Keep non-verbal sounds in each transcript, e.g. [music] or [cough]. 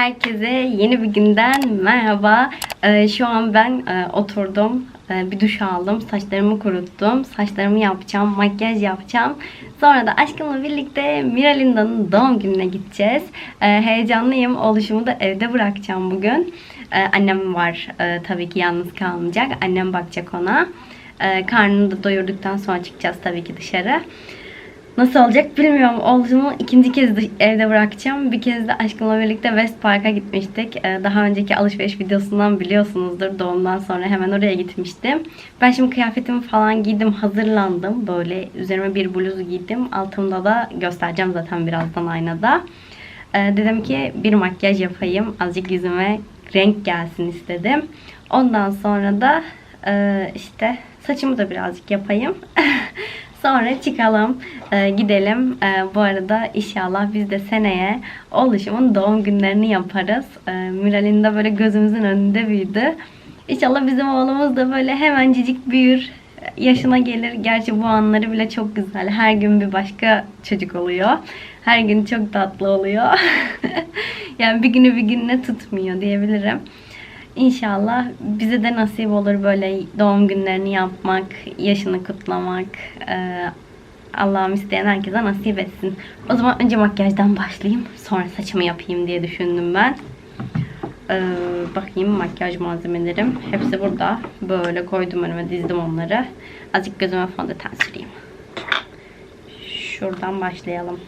Herkese yeni bir günden merhaba. Ee, şu an ben e, oturdum. E, bir duş aldım. Saçlarımı kuruttum. Saçlarımı yapacağım. Makyaj yapacağım. Sonra da aşkımla birlikte Miralinda'nın doğum gününe gideceğiz. E, heyecanlıyım. Oluşumu da evde bırakacağım bugün. E, annem var. E, tabii ki yalnız kalmayacak. Annem bakacak ona. E, karnını da doyurduktan sonra çıkacağız tabii ki dışarı. Nasıl olacak bilmiyorum. Oluşumu ikinci kez de evde bırakacağım. Bir kez de aşkımla birlikte West Park'a gitmiştik. Ee, Daha önceki alışveriş videosundan biliyorsunuzdur. Doğumdan sonra hemen oraya gitmiştim. Ben şimdi kıyafetimi falan giydim, hazırlandım. Böyle üzerime bir bluz giydim. Altımda da göstereceğim zaten birazdan aynada. Ee, dedim ki bir makyaj yapayım. Azıcık yüzüme renk gelsin istedim. Ondan sonra da e, işte saçımı da birazcık yapayım. [laughs] Sonra çıkalım, e, gidelim. E, bu arada inşallah biz de seneye oluşumun doğum günlerini yaparız. E, de böyle gözümüzün önünde büyüdü. İnşallah bizim oğlumuz da böyle hemencik büyür, yaşına gelir. Gerçi bu anları bile çok güzel. Her gün bir başka çocuk oluyor. Her gün çok tatlı oluyor. [laughs] yani bir günü bir gününe tutmuyor diyebilirim. İnşallah bize de nasip olur böyle doğum günlerini yapmak, yaşını kutlamak. Ee, Allah'ım isteyen herkese nasip etsin. O zaman önce makyajdan başlayayım. Sonra saçımı yapayım diye düşündüm ben. Ee, bakayım makyaj malzemelerim. Hepsi burada. Böyle koydum önüme dizdim onları. Azıcık gözüme fondöten süreyim. Şuradan başlayalım.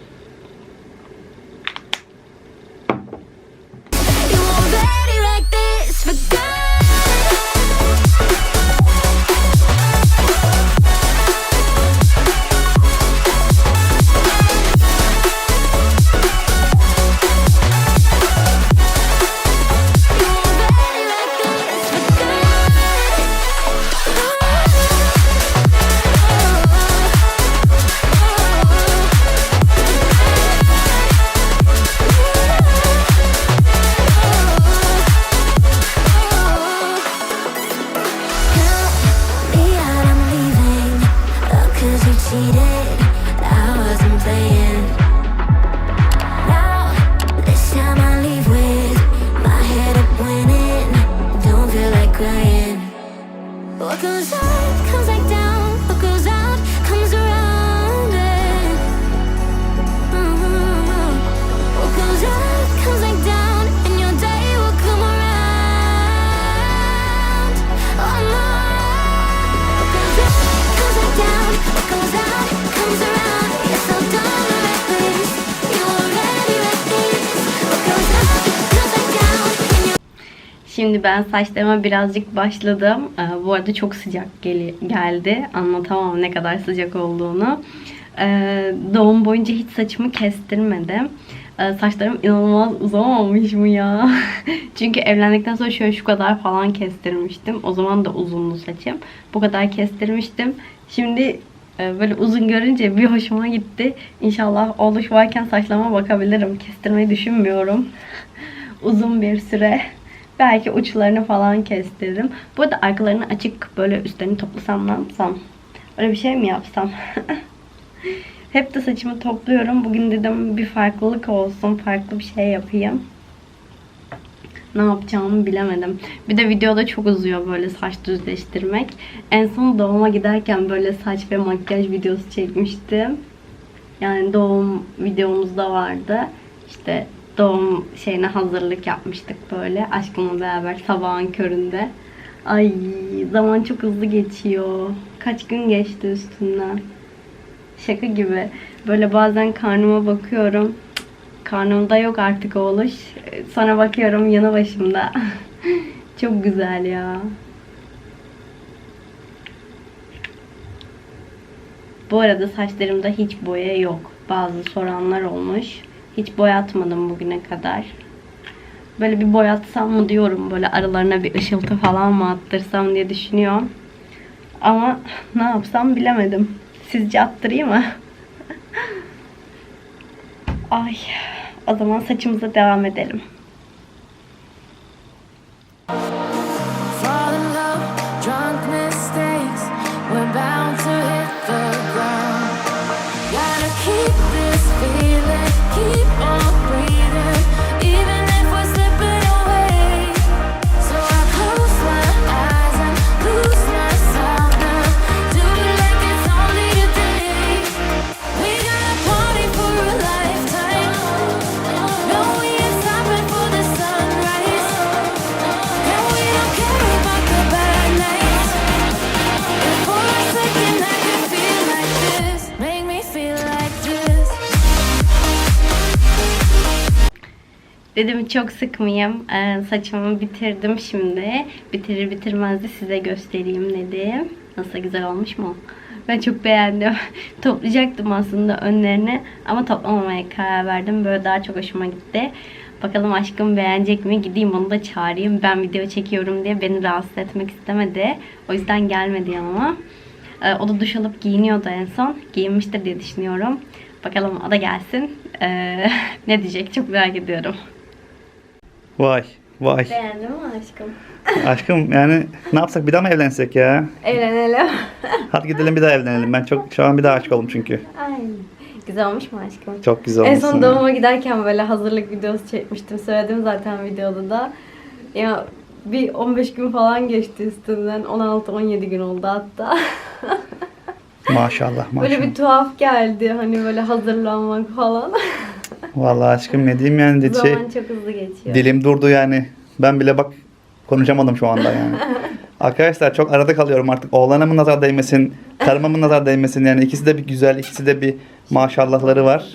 Şimdi ben saçlarıma birazcık başladım. Ee, bu arada çok sıcak geli- geldi. Anlatamam ne kadar sıcak olduğunu. Ee, doğum boyunca hiç saçımı kestirmedim. Ee, saçlarım inanılmaz uzamamış mı ya? [laughs] Çünkü evlendikten sonra şöyle şu kadar falan kestirmiştim. O zaman da uzundu saçım. Bu kadar kestirmiştim. Şimdi e, böyle uzun görünce bir hoşuma gitti. İnşallah oluş varken saçlarıma bakabilirim. Kestirmeyi düşünmüyorum. [laughs] uzun bir süre. Belki uçlarını falan kestiririm. Bu arada arkalarını açık böyle üstlerini toplasam ne yapsam? Öyle bir şey mi yapsam? [laughs] Hep de saçımı topluyorum. Bugün dedim bir farklılık olsun. Farklı bir şey yapayım. Ne yapacağımı bilemedim. Bir de videoda çok uzuyor böyle saç düzleştirmek. En son doğuma giderken böyle saç ve makyaj videosu çekmiştim. Yani doğum videomuzda vardı. İşte doğum şeyine hazırlık yapmıştık böyle aşkımla beraber sabahın köründe. Ay zaman çok hızlı geçiyor. Kaç gün geçti üstünden. Şaka gibi. Böyle bazen karnıma bakıyorum. Karnımda yok artık oğluş. Sonra bakıyorum yanı başımda. [laughs] çok güzel ya. Bu arada saçlarımda hiç boya yok. Bazı soranlar olmuş. Hiç boyatmadım bugüne kadar. Böyle bir boyatsam mı diyorum. Böyle aralarına bir ışıltı falan mı attırsam diye düşünüyorum. Ama ne yapsam bilemedim. Sizce attırayım mı? [laughs] Ay. O zaman saçımıza devam edelim. Dedim çok sıkmayayım. Ee, saçımı bitirdim şimdi. Bitirir bitirmez de size göstereyim dedim. Nasıl güzel olmuş mu? Ben çok beğendim. [laughs] Toplayacaktım aslında önlerini ama toplamamaya karar verdim. Böyle daha çok hoşuma gitti. Bakalım aşkım beğenecek mi? Gideyim onu da çağırayım. Ben video çekiyorum diye beni rahatsız etmek istemedi. O yüzden gelmedi yanıma. Ee, o da duş alıp giyiniyordu en son. Giyinmiştir diye düşünüyorum. Bakalım o da gelsin. Ee, [laughs] ne diyecek çok merak ediyorum. Vay vay. Beğendin mi aşkım? Aşkım yani ne yapsak bir daha mı evlensek ya? Evlenelim. Hadi gidelim bir daha evlenelim. Ben çok şu an bir daha aşık oldum çünkü. Aynen. Güzel olmuş mu aşkım? Çok güzel En olmuşsun. son doğuma giderken böyle hazırlık videosu çekmiştim. Söyledim zaten videoda da. Ya bir 15 gün falan geçti üstünden. 16-17 gün oldu hatta. Maşallah maşallah. Böyle bir tuhaf geldi hani böyle hazırlanmak falan. Vallahi aşkım ne diyeyim yani şey. Zaman çok hızlı geçiyor. Dilim durdu yani. Ben bile bak konuşamadım şu anda yani. [laughs] Arkadaşlar çok arada kalıyorum artık. Oğlana mı nazar değmesin, karıma mı nazar değmesin yani ikisi de bir güzel, ikisi de bir maşallahları var.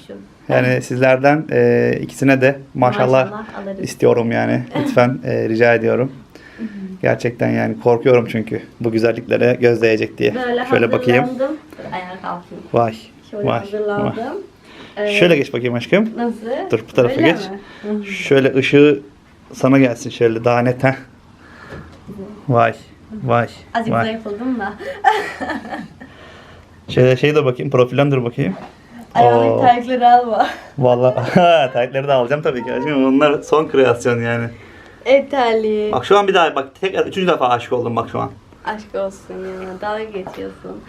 Yani sizlerden e, ikisine de maşallah, Maşallah istiyorum yani. [laughs] Lütfen e, rica ediyorum. [laughs] Gerçekten yani korkuyorum çünkü bu güzelliklere göz değecek diye. Böyle Şöyle bakayım. ayağa kalkayım. Vay. Şöyle vay. hazırlandım. vay. Ee, Şöyle geç bakayım aşkım. Nasıl? Dur, bu tarafa Böyle geç. mi? Şöyle ışığı sana gelsin şöyle daha net ha. Vay. Vay. Azıcık vay. zayıfladım da. [laughs] Şöyle şey de bakayım. Profilen dur bakayım. Ayağımdaki Oo. terlikleri alma. [laughs] Vallahi taytları da alacağım tabii ki. aşkım. Onlar son kreasyon yani. Et terliği. Bak şu an bir daha bak tekrar üçüncü defa aşık oldum bak şu an. Aşk olsun ya. Dalga geçiyorsun.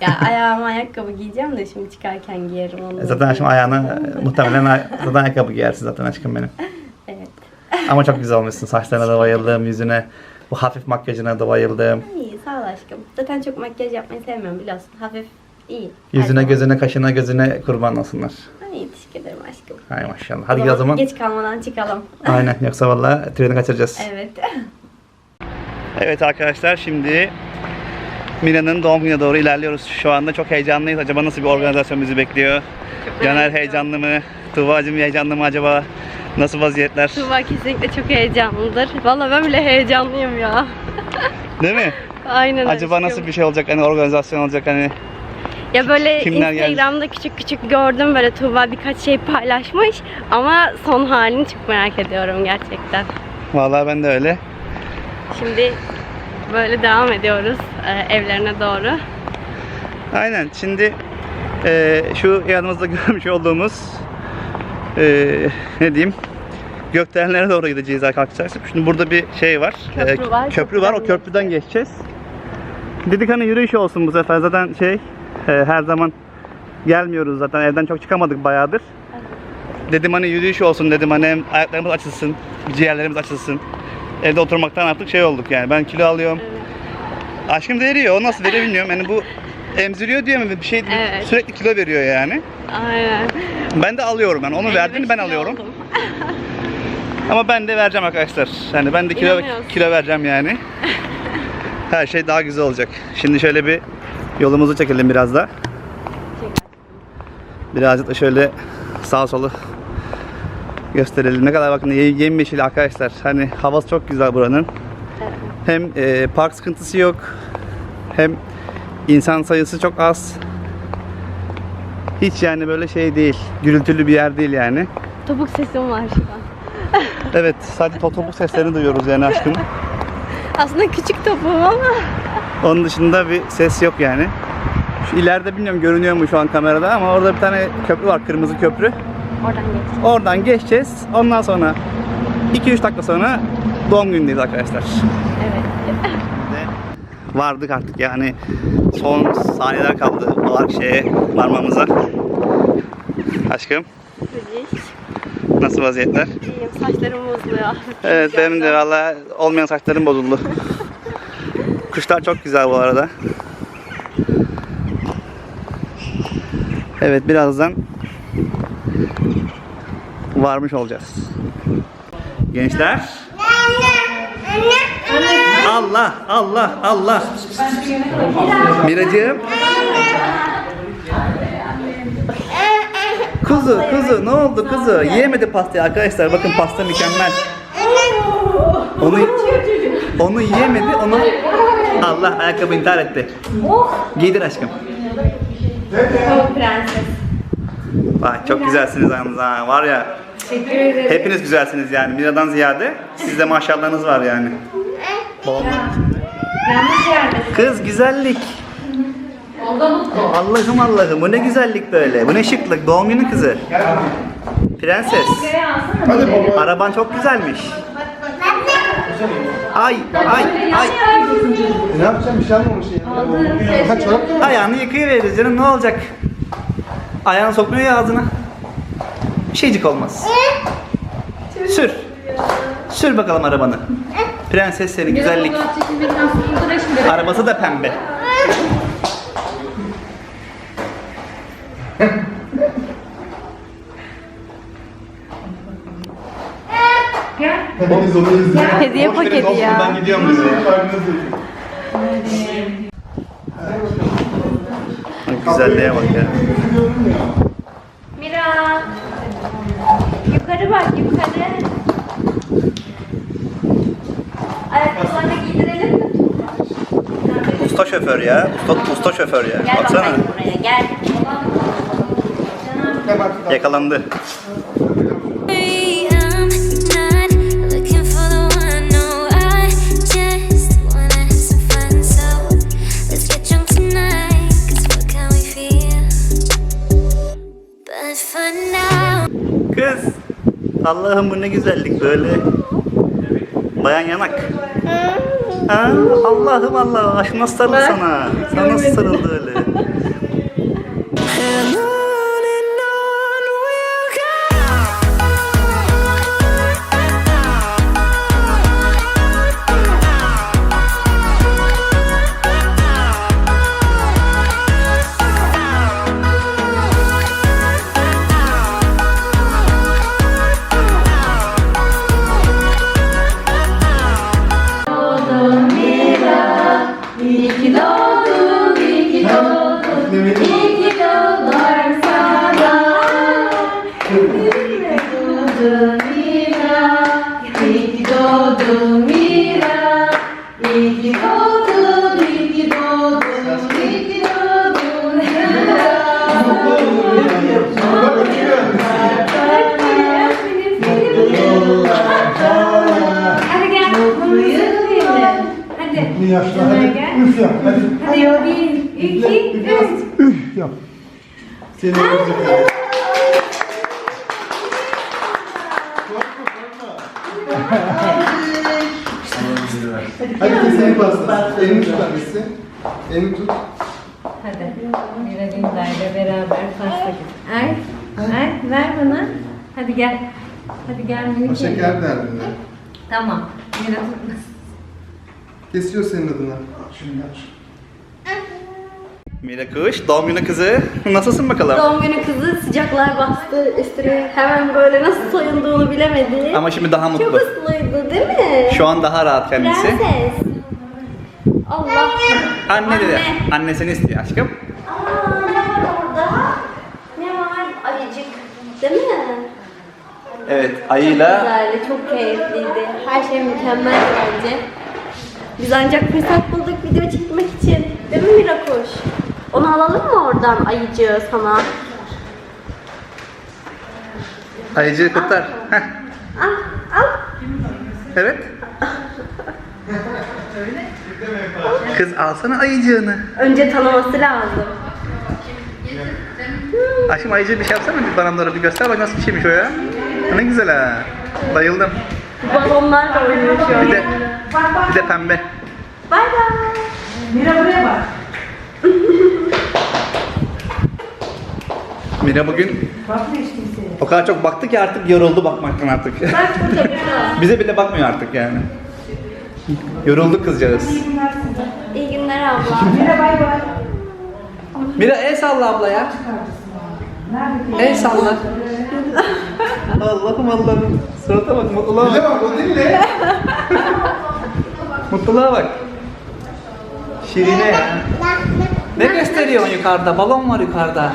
ya ayağıma ayakkabı giyeceğim de şimdi çıkarken giyerim onu. E Zaten aşkım ayağına e, muhtemelen ay- zaten ayakkabı giyersin zaten aşkım benim. Evet. Ama çok güzel olmuşsun. Saçlarına da bayıldım, yüzüne. Bu hafif makyajına da bayıldım. İyi sağ ol aşkım. Zaten çok makyaj yapmayı sevmiyorum biliyorsun. Hafif iyi. Yüzüne, zaman. gözüne, kaşına, gözüne kurban olsunlar. İyi teşekkür ederim aşkım. Hay maşallah. Hadi gel o zaman. Geç kalmadan çıkalım. Aynen. Yoksa vallahi treni kaçıracağız. evet. Evet arkadaşlar şimdi Mina'nın doğum gününe doğru ilerliyoruz. Şu anda çok heyecanlıyız. Acaba nasıl bir organizasyon bizi bekliyor? Caner heyecanlı mı? Tuğba'cığım heyecanlı mı acaba? Nasıl vaziyetler? Tuğba kesinlikle çok heyecanlıdır. Valla ben bile heyecanlıyım ya. Değil mi? Aynen Acaba aşkım. nasıl bir şey olacak? Hani organizasyon olacak hani. Ya böyle Kimler geldi? Instagram'da küçük küçük gördüm böyle Tuğba birkaç şey paylaşmış ama son halini çok merak ediyorum gerçekten. Vallahi ben de öyle. Şimdi böyle devam ediyoruz e, evlerine doğru. Aynen. Şimdi eee, şu yanımızda [laughs] görmüş olduğumuz eee, ne diyeyim? Gökdelenlere doğru gideceğiz kalkacağız. Şimdi burada bir şey var. Köprü eee, var, Köprü var. O köprüden geçeceğiz. Dedik hani yürüyüş olsun bu sefer. Zaten şey eee, her zaman gelmiyoruz zaten. Evden çok çıkamadık bayağıdır. Dedim hani yürüyüş olsun dedim hani hem ayaklarımız açılsın, ciğerlerimiz açılsın. Evde oturmaktan artık şey olduk yani. Ben kilo alıyorum. Aşkım veriyor. O nasıl veriyor bilmiyorum. Yani bu emziriyor diye mi bir şey Evet. sürekli kilo veriyor yani. Aynen. Ben de alıyorum yani. Onu verdiğini ben 55 kilo alıyorum. [laughs] Ama ben de vereceğim arkadaşlar. Yani ben de kilo kilo vereceğim yani. Her şey daha güzel olacak. Şimdi şöyle bir yolumuzu çekelim biraz da. Birazcık da şöyle sağ solu gösterelim. Ne kadar bakın ye- yemyeşil arkadaşlar. Hani havası çok güzel buranın. Hem e, park sıkıntısı yok. Hem insan sayısı çok az. Hiç yani böyle şey değil. Gürültülü bir yer değil yani. Topuk sesim var şu an. [laughs] Evet sadece topuk seslerini duyuyoruz yani aşkım. [laughs] Aslında küçük topuğum ama. [laughs] Onun dışında bir ses yok yani. Şu ileride bilmiyorum görünüyor mu şu an kamerada ama orada bir tane köprü var kırmızı köprü. Oradan geç. Oradan geçeceğiz. Ondan sonra 2-3 dakika sonra doğum günündeyiz arkadaşlar. Evet. [laughs] Vardık artık yani son saniyeler kaldı olarak şeye varmamıza. Aşkım Güzel. nasıl vaziyetler? İyiyim. Saçlarım bozuluyor. Evet benim de valla olmayan saçlarım bozuldu. [laughs] Kuşlar çok güzel bu arada. Evet birazdan varmış olacağız. Gençler. Allah Allah Allah. Miracığım. Kuzu, kuzu ne oldu kuzu? Yiyemedi pastayı arkadaşlar. Bakın pasta mükemmel. Onu onu yiyemedi. Onu Allah ayakkabı intihar etti. Oh. Giydir aşkım. Çok prenses. Vay çok güzelsiniz yalnız ha. Var ya. Teşekkür ederim. Hepiniz güzelsiniz yani. Mira'dan ziyade. Sizde [laughs] maşallahınız var yani. Yanlış yerde. Kız güzellik. Allah'ım Allah'ım bu ne güzellik böyle. Bu ne şıklık. Doğum günü kızı. Prenses. Araban çok güzelmiş. Ay ay ay. Ne yapacağım bir şey almamış ya. Kaç çorap? Ayağını yıkayıveririz canım ne olacak? Ayağını sokmuyor ya ağzına. Bir şeycik olmaz. Sür. Sür bakalım arabanı. Prenses seni güzellik. Arabası da pembe. Hepiniz onu izleyin. Hediye paketi ya. Ben gidiyorum bize. Güzelliğe bak ya. Mira. Yukarı bak yukarı. Ayakkabılarını giydirelim mi? Usta şoför ya. Usta, usta şoför ya. Gel Baksana. bakayım buraya gel. Yakalandı. Allah'ım bu ne güzellik böyle. Bayan yanak. Ha, Allah'ım Allah'ım. Aşk nasıl sarıldı sana? Sana nasıl sarıldı öyle? Günder'le beraber pasta. Ay, ay ver bana. Hadi gel. Hadi gel O minik. şeker derdinde. Tamam. Mira tutmaz. Kesiyor senin adına. Şunu aç. Mira Kuş, doğum günü kızı. [laughs] Nasılsın bakalım? Doğum günü kızı sıcaklar bastı üstüne hemen böyle nasıl soyunduğunu bilemedi. Ama şimdi daha Çok mutlu. usluydu değil mi? Şu an daha rahat kendisi. Prenses. Allah. Anne dedi. Anne. Annesini istiyor aşkım. Aa, ne var orada? Ne var? Ayıcık. Değil mi? Evet, ayıyla Güzeldi, çok keyifliydi. Her şey mükemmel bence. Biz ancak fırsat bulduk video çekmek için. Değil mi Mirakoş? Onu alalım mı oradan ayıcığı sana? ayıcığı. Heh, Al, al. evet. [laughs] Kız alsana ayıcığını. Önce tanıması lazım. Aşkım ayıcığı bir şey yapsana bir bana doğru bir göster bak nasıl bir şeymiş o ya. Ne güzel ha. Bayıldım. Balonlarla oynuyor şu an. Bir de bir de pembe. Bay bay. Mira [laughs] bugün o kadar çok baktı ki artık yoruldu bakmaktan artık. Bak burada. [laughs] Bize bile bakmıyor artık yani. Yoruldu kızcağız. İyi günler abla. Mira el salla abla ya. El salla. Allah'ım Allah'ım. Surata bak mutluluğa bak. bak o değil ne? Mutluluğa bak. Şirine. Ne gösteriyorsun yukarıda? Balon var yukarıda.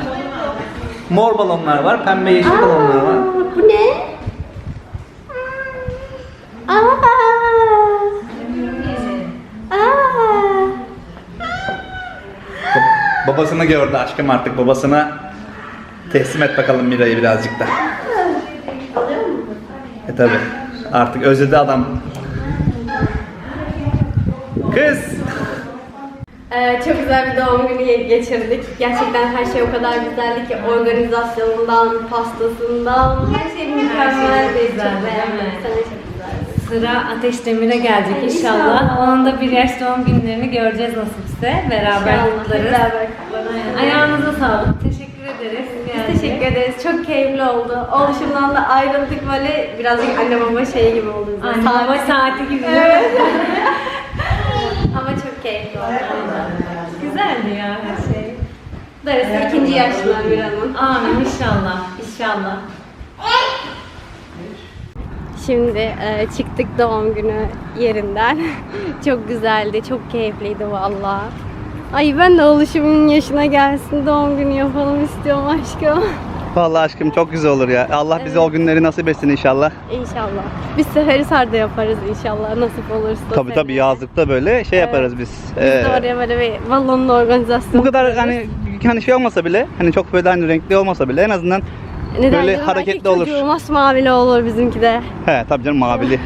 Mor balonlar var, pembe yeşil balonlar var. Bu ne? Aa! Aa! Babasını gördü aşkım artık babasına teslim et bakalım Mira'yı birazcık da. E tabi artık özledi adam. Kız! Ee, çok güzel bir doğum günü ge- geçirdik. Gerçekten her şey o kadar güzeldi ki organizasyonundan, pastasından, her şey mükemmeldi. güzeldi, Çok değil beğendim. mi? Sana çok. Sıra Ateş Demir'e gelecek inşallah. İnşallah. Onun da bir yaş doğum günlerini göreceğiz nasipse. Beraber İnşallah, kutlarız. beraber kutlarız. Ayağınıza sağlık. Teşekkür teşekkür ederiz. Çok keyifli oldu. Oluşumdan da ayrıldık böyle birazcık anne baba şeyi gibi oldu. bize. Anne Saat- baba saati gibi. Evet. [laughs] Ama çok keyifli oldu. Güzeldi ya her şey. Darısı ikinci yaşlar bir anın. Amin inşallah. İnşallah. Şimdi e, çıktık doğum günü yerinden. [laughs] çok güzeldi, çok keyifliydi valla. Ay ben de oluşumun yaşına gelsin doğum günü yapalım istiyorum aşkım. Vallahi aşkım çok güzel olur ya. Allah bize o günleri nasip etsin inşallah. İnşallah. Biz Seferihisar'da yaparız inşallah nasip olursa. Tabi tabi seneye. yazlıkta böyle şey yaparız biz. Biz Ee, de oraya böyle bir balonlu organizasyon bu kadar yaparız. hani hani şey olmasa bile hani çok böyle hani renkli olmasa bile en azından Neden böyle canım? hareketli Erkek olur. çocuğu masmavili olur bizimki de. he tabii canım mavili.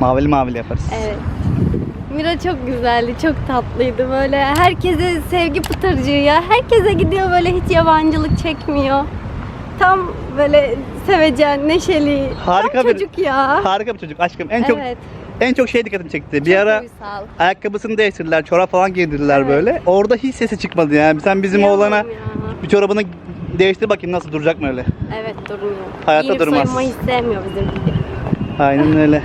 mavili mavili yaparız. Evet. Mira çok güzeldi, çok tatlıydı böyle. Herkese sevgi pıtırcığı ya. Herkese gidiyor böyle hiç yabancılık çekmiyor. Tam böyle sevecen, neşeli. Harika Tam bir- çocuk ya. Harika bir çocuk aşkım. En çok evet. en çok şey dikkatimi çekti. Bir çok ara uysal. ayakkabısını değiştirdiler, çorap falan giydirdiler Evet. böyle. Orada hiç sesi çıkmadı yani. Sen bizim Kıyamam oğlana ya. bir çorabını değiştir bakayım nasıl duracak mı öyle. Evet durmuyor. Hayatta Giyinip durmaz. soyunmayı sevmiyor bizimki. Aynen öyle.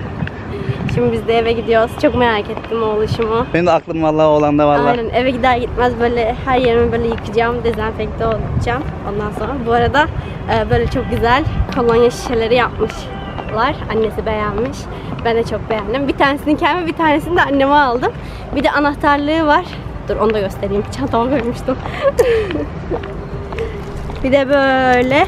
Şimdi biz de eve gidiyoruz. Çok merak ettim oğluşumu. Benim de aklım vallahi oğlanda vallahi. Aynen eve gider gitmez böyle her yerimi böyle yıkayacağım, dezenfekte olacağım ondan sonra. Bu arada e, böyle çok güzel kolonya şişeleri yapmışlar. Annesi beğenmiş. Ben de çok beğendim. Bir tanesini kendime, bir tanesini de anneme aldım. Bir de anahtarlığı var. Dur onu da göstereyim. [laughs] Çantama koymuştum. [laughs] bir de böyle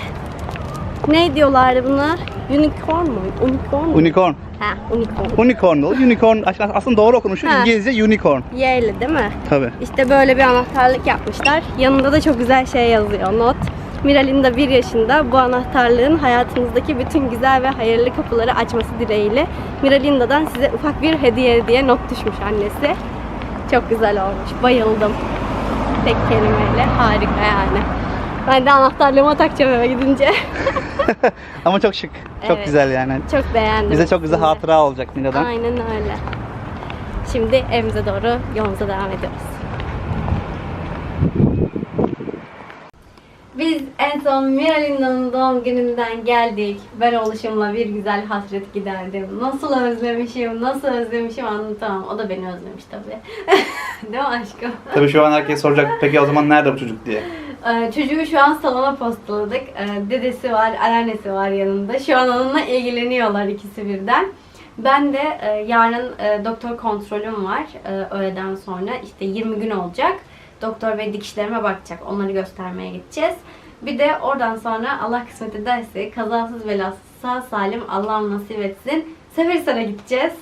ne diyorlardı bunlar? Unicorn mu? Unicorn mu? Unicorn. Ha, unicorn. Unicorn o. Unicorn aslında doğru okunuşu Ha. İngilizce unicorn. Y'li değil mi? Tabi. İşte böyle bir anahtarlık yapmışlar. Yanında da çok güzel şey yazıyor. Not. Miral'in de bir yaşında bu anahtarlığın hayatınızdaki bütün güzel ve hayırlı kapıları açması dileğiyle Miralinda'dan size ufak bir hediye diye not düşmüş annesi. Çok güzel olmuş. Bayıldım. Tek kelimeyle. Harika yani. Ben de anahtarlığıma takacağım eve gidince. [laughs] Ama çok şık. Çok Evet. güzel yani. çok beğendim. Bize çok güzel Şimdi. hatıra olacak Mila'dan. Aynen öyle. Şimdi evimize doğru yolumuza devam ediyoruz. Biz en son Miralinda'nın doğum gününden geldik. Ben oluşumla bir güzel hasret giderdim. Nasıl özlemişim, nasıl özlemişim anlatamam. O da beni özlemiş tabii. [laughs] Değil mi aşkım? Tabii şu an herkes soracak peki o zaman nerede bu çocuk diye. Ee, çocuğu şu an salona postaladık. Ee, dedesi var, anneannesi var yanında. Şu an onunla ilgileniyorlar ikisi birden. Ben de e, yarın e, doktor kontrolüm var e, öğleden sonra. işte 20 gün olacak. Doktor ve dikişlerime bakacak. Onları göstermeye gideceğiz. Bir de oradan sonra Allah kısmet ederse kazasız belasız sağ salim Allah'ım nasip etsin. Seferihisar'a gideceğiz.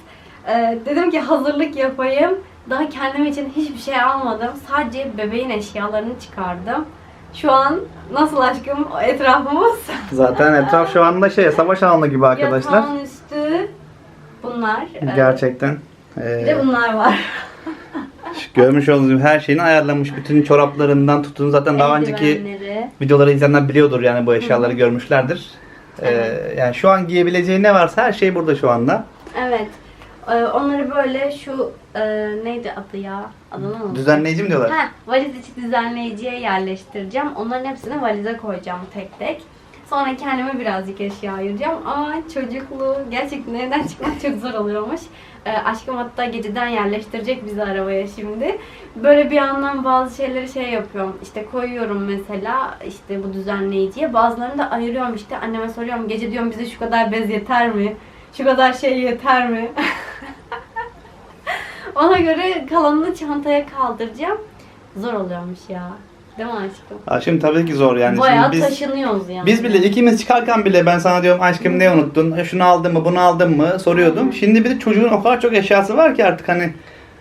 Ee, dedim ki hazırlık yapayım. Daha kendim için hiçbir şey almadım. Sadece bebeğin eşyalarını çıkardım. Şu an nasıl aşkım etrafımız? Zaten etraf şu anda şey savaş alanı gibi arkadaşlar. Yatağın üstü bunlar. Ee, Gerçekten. Bir Ee, de bunlar var. Görmüş olduğunuz her şeyini ayarlamış. Bütün çoraplarından tutun. Zaten daha önceki Eldivenleri. videoları izleyenler biliyordur yani bu eşyaları görmüşlerdir. Ee, yani şu an giyebileceği ne varsa her şey burada şu anda. Evet. Ee, onları böyle şu e, neydi adı ya? Adını unuttum. Düzenleyici mi diyorlar? Ha, valiz içi düzenleyiciye yerleştireceğim. Onların hepsini valize koyacağım tek tek. Sonra kendime birazcık eşya ayıracağım. Ama çocukluğu gerçekten evden çıkmak çok zor oluyormuş. Ee, aşkım hatta geceden yerleştirecek bizi arabaya şimdi. Böyle bir yandan bazı şeyleri şey yapıyorum. İşte koyuyorum mesela işte bu düzenleyiciye. Bazılarını da ayırıyorum işte. Anneme soruyorum gece diyorum bize şu kadar bez yeter mi? Şu kadar şey yeter mi? [laughs] Ona göre kalanını çantaya kaldıracağım. Zor oluyormuş ya. Değil mi aşkım? Aşkım tabii ki zor yani. Bayağı Şimdi biz, taşınıyoruz yani. biz bile ikimiz çıkarken bile ben sana diyorum aşkım ne unuttun? E, Şunu aldın mı bunu aldın mı soruyordum. Şimdi bir de çocuğun o kadar çok eşyası var ki artık hani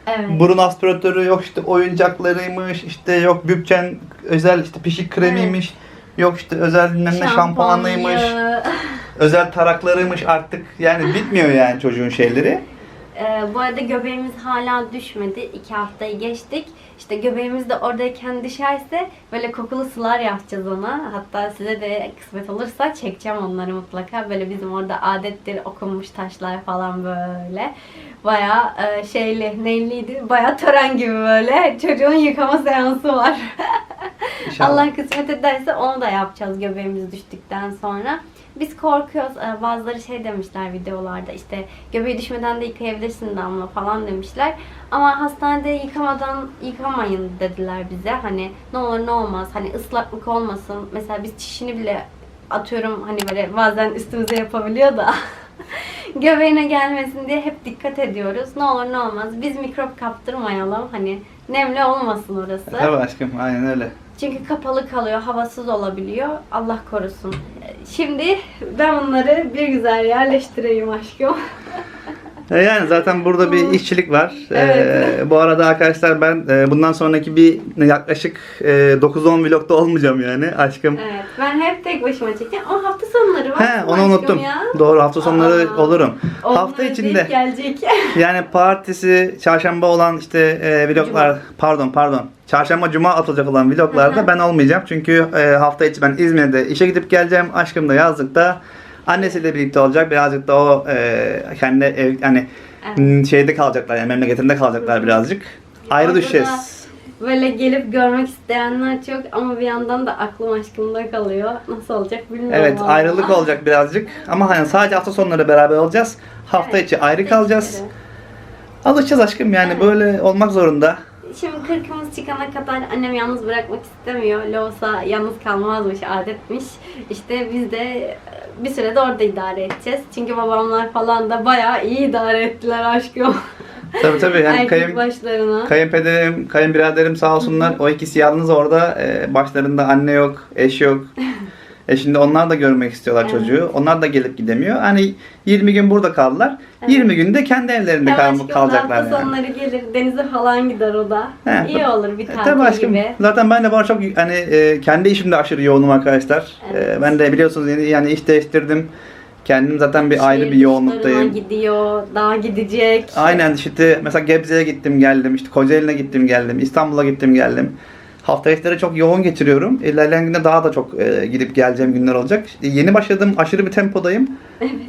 Evet. burun aspiratörü yok işte oyuncaklarıymış işte yok bütçen özel işte pişik kremiymiş. Yok işte özel bilmem ne şampuanlıymış. [laughs] Özel taraklarıymış artık yani bitmiyor yani çocuğun şeyleri. Ee, bu arada göbeğimiz hala düşmedi. İki haftayı geçtik. İşte göbeğimiz de oradayken düşerse böyle kokulu sular yapacağız ona. Hatta size de kısmet olursa çekeceğim onları mutlaka. Böyle bizim orada adettir okunmuş taşlar falan böyle. Baya şeyli, neyliydi? Baya tören gibi böyle. Çocuğun yıkama seansı var. [laughs] İnşallah. Allah kısmet ederse onu da yapacağız göbeğimiz düştükten sonra. Biz korkuyoruz. Ee, Bazıları şey demişler videolarda işte göbeği düşmeden de yıkayabilirsin Damla falan demişler. Ama hastanede yıkamadan yıkamayın dediler bize. Hani ne olur ne olmaz. Hani ıslaklık olmasın. Mesela biz çişini bile atıyorum hani böyle bazen üstümüze yapabiliyor da [laughs] göbeğine gelmesin diye hep dikkat ediyoruz. Ne olur ne olmaz. Biz mikrop kaptırmayalım. Hani nemli olmasın orası. Tabii aşkım aynen öyle. Çünkü kapalı kalıyor, havasız olabiliyor. Allah korusun. Şimdi ben bunları bir güzel yerleştireyim aşkım. [laughs] E Yani zaten burada bir işçilik var. Evet. Ee, bu arada arkadaşlar ben e, bundan sonraki bir yaklaşık e, 9-10 vlogda olmayacağım yani aşkım. Evet, ben hep tek başıma çekeceğim ama hafta sonları var. He onu aşkım unuttum. Ya. Doğru hafta sonları Aa, olurum. Onlar hafta içinde gelecek. [laughs] yani partisi çarşamba olan işte e, vloglar pardon pardon çarşamba cuma atılacak olan vloglarda Hı hı. ben olmayacağım. Çünkü e, hafta içi ben İzmir'de işe gidip geleceğim. Aşkım da yazlıkta annesiyle birlikte olacak. Birazcık da o e, kendi ev yani Evet. şeyde kalacaklar yani memleketinde kalacaklar birazcık. Ayrı Orada düşeceğiz. Böyle gelip görmek isteyenler çok ama bir yandan da aklım aşkımda kalıyor. Nasıl olacak bilmiyorum. Evet vallahi. ayrılık olacak birazcık ama hani sadece hafta sonları beraber olacağız. Hafta Evet, içi ayrı kalacağız. Alışacağız aşkım yani Evet. böyle olmak zorunda. Şimdi kırkımız çıkana kadar annem yalnız bırakmak istemiyor. Loğusa yalnız kalmazmış, adetmiş. İşte biz de bir sürede orada idare edeceğiz. Çünkü babamlar falan da bayağı iyi idare ettiler aşkım. Tabii tabii yani Erkek kayın, başlarına. kayınpederim, kayınbiraderim sağ olsunlar. O ikisi yalnız orada. Ee, başlarında anne yok, eş yok. [laughs] E şimdi onlar da görmek istiyorlar Evet. çocuğu. Onlar da gelip gidemiyor. Hani 20 gün burada kaldılar. 20 günde kendi evlerinde Hem kal- kalacaklar hafta yani. sonları gelir denize falan gider o da. He, İyi olur bir E, tatil tabii aşkım. gibi. Zaten ben de var çok hani e, kendi işimde aşırı yoğunum arkadaşlar. Evet. E, ben de biliyorsunuz yeni yani iş değiştirdim. Kendim zaten bir ayrı bir yoğunluktayım. gidiyor, daha gidecek. Aynen işte mesela Gebze'ye gittim geldim, işte Kocaeli'ne gittim geldim, İstanbul'a gittim geldim. Hafta içleri çok yoğun geçiriyorum. İlerleyen günde daha da çok e, gidip geleceğim günler olacak. İşte yeni başladım, aşırı bir tempodayım.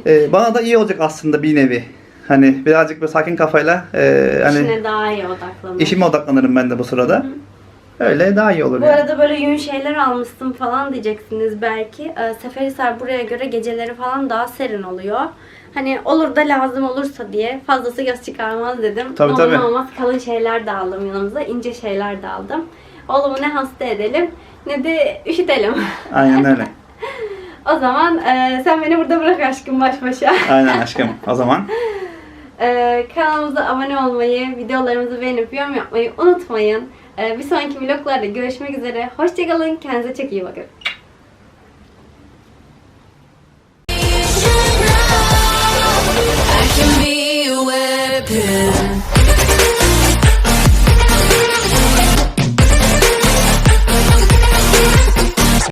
E, bana da iyi olacak aslında bir nevi. Hani birazcık böyle sakin kafayla e, hani İşine daha iyi odaklanır. işime odaklanırım ben de bu sırada. Öyle daha iyi olur Bu yani. arada böyle yün şeyler almışsın falan diyeceksiniz belki. Ee, Seferihisar buraya göre geceleri falan daha serin oluyor. Hani olur da lazım olursa diye fazlası göz çıkarmaz dedim. Tabii, Ne olur tabii. ne olmaz kalın şeyler de aldım yanımıza. ince şeyler de aldım. Oğlumu ne hasta edelim ne de üşütelim. Aynen öyle. [laughs] o zaman e, sen beni burada bırak aşkım baş başa. Aynen aşkım. O zaman Ee, [laughs] kanalımıza abone olmayı, videolarımızı beğenip yorum yapmayı unutmayın. Ee, bir sonraki vloglarda görüşmek üzere. Hoşçakalın. Kendinize çok iyi bakın.